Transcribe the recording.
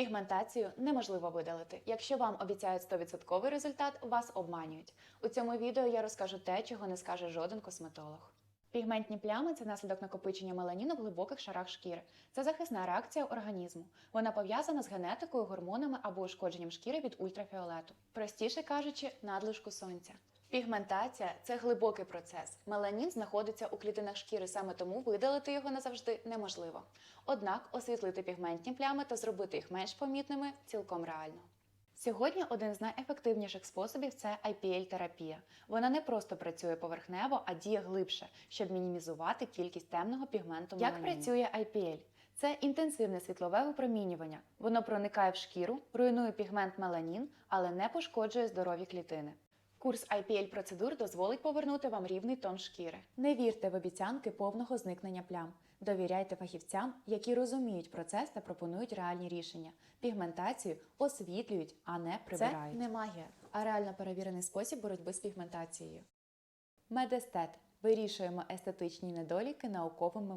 Пігментацію неможливо видалити. Якщо вам обіцяють 100% результат, вас обманюють. У цьому відео я розкажу те, чого не скаже жоден косметолог. Пігментні плями це наслідок накопичення меланіну в глибоких шарах шкіри. Це захисна реакція організму. Вона пов'язана з генетикою, гормонами або ушкодженням шкіри від ультрафіолету. Простіше кажучи, надлишку сонця. Пігментація це глибокий процес. Меланін знаходиться у клітинах шкіри, саме тому видалити його назавжди неможливо. Однак освітлити пігментні плями та зробити їх менш помітними цілком реально. Сьогодні один з найефективніших способів це IPL-терапія. Вона не просто працює поверхнево, а діє глибше, щоб мінімізувати кількість темного пігменту. Як працює IPL? Це інтенсивне світлове випромінювання. Воно проникає в шкіру, руйнує пігмент меланін, але не пошкоджує здорові клітини. Курс IPL процедур дозволить повернути вам рівний тон шкіри. Не вірте в обіцянки повного зникнення плям. Довіряйте фахівцям, які розуміють процес та пропонують реальні рішення. Пігментацію освітлюють, а не прибирають. Це не магія, а реально перевірений спосіб боротьби з пігментацією. Медестет вирішуємо естетичні недоліки науковими